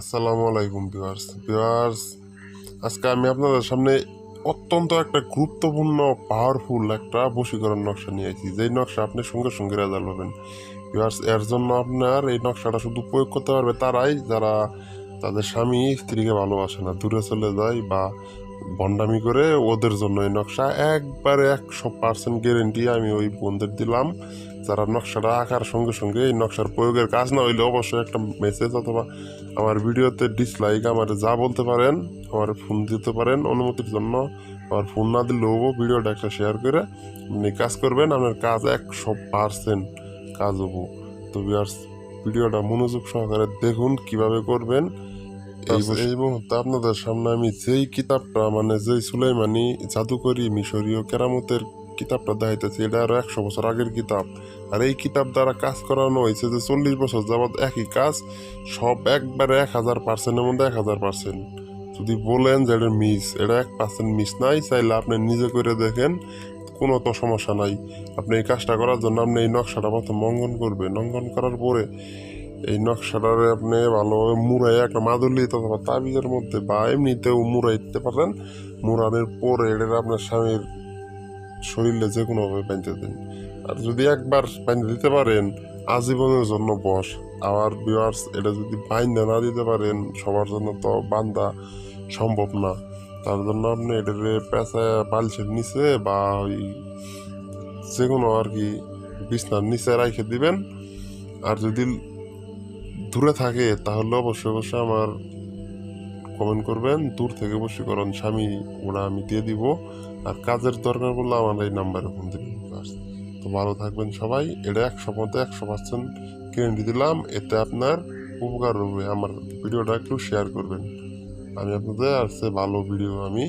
আসসালামু আলাইকুম viewers. Viewers, আজকে আমি আপনাদের সামনে অত্যন্ত একটা গুরুত্বপূর্ণ পাওয়ারফুল একটা বশীকরণ নকশা নিয়ে আসি যেই নকশা আপনি সঙ্গে সঙ্গে রেজাল্ট পাবেন। ভিউয়ার্স, এর জন্য আপনার এই নকশাটা শুধু প্রয়োগ করতে পারবে তারাই, যারা তাদের স্বামী স্ত্রীকে ভালোবাসে না। দূরে চলে যায় বা বন্ডামি করে ওদের জন্য এই নকশা একবারে একশো পার্সেন্ট গ্যারেন্টি আমি ওই বন্ধুদের দিলাম। যারা নকশাটা আঁকার সঙ্গে সঙ্গে এই নকশার প্রয়োগের কাজ না হইলে অবশ্যই একটা মেসেজ অথবা আমার ভিডিওতে ডিসলাইক আমার যা বলতে পারেন, আমার ফোন দিতে পারেন অনুমতির জন্য। আমার ফোন না দিলেও ভিডিওটা একটা শেয়ার করে আপনি কাজ করবেন, আপনার কাজ একশো পার্সেন্ট কাজ হব। তো ভিডিওটা মনোযোগ সহকারে দেখুন কীভাবে করবেন। এই মুহূর্তে আপনাদের সামনে আমি যেই কিতাবটা মানে যেই সুলাইমানি জাদুকরি মিশরীয় কেরামতের কিতাবটা দেখাইতেছি এটা আরও একশো বছর আগের কিতাব। আর এই কিতাব দ্বারা কাজ করানো হয়েছে যে চল্লিশ বছর যাবৎ একই কাজ সব একবারে এক হাজার পার্সেন্টের মধ্যে এক হাজার পার্সেন্ট। যদি বলেন যে এটা মিস এটা এক পার্সেন্ট মিস নাই চাইলে আপনি নিজে করে দেখেন কোনো তো সমস্যা নাই। আপনি এই কাজটা করার জন্য আপনি এই নকশাটা প্রথম অঙ্কন করবেন। অঙ্কন করার পরে এই নকশাটারে আপনি ভালোভাবে মুড়াই একটা মাদুলি অথবা তাবিজের মধ্যে বা এমনিতেও মুড়াই দিতে পারেন। মুড়ানোর পরে এটা আপনার স্বামীর শরীরে যে কোনোভাবে বাঁধতে দেন। আর যদি একবার বাঁধতে দিতে পারেন, আজীবনের জন্য বস। আবার ভিউয়ার্স এটা যদি বাইন্দা না দিতে পারেন, সবার জন্য তো বান্ধা সম্ভব না। তার জন্য আপনি এটারে পেঁচায় বালিশের নিচে বা ওই যে কোনো আর কি বিছনার নিচে রাখে দিবেন। আর যদি দূরে থাকে, তাহলে অবশ্যই অবশ্যই আমার কমেন্ট করবেন। দূর থেকে বশীকরণ স্বামী ওরা আমি দিয়ে দিব। আর কাজের দরকার পড়লে আমার এই নাম্বারে ফোন দিবেন। তো ভালো থাকবেন সবাই, এটা একশো মধ্যে একশো পার্সেন্ট গ্যারেন্টি দিলাম। এতে আপনার উপকার হবে। আমার ভিডিওটা একটু শেয়ার করবেন। আমি আপনাদের আর সে ভালো ভিডিও আমি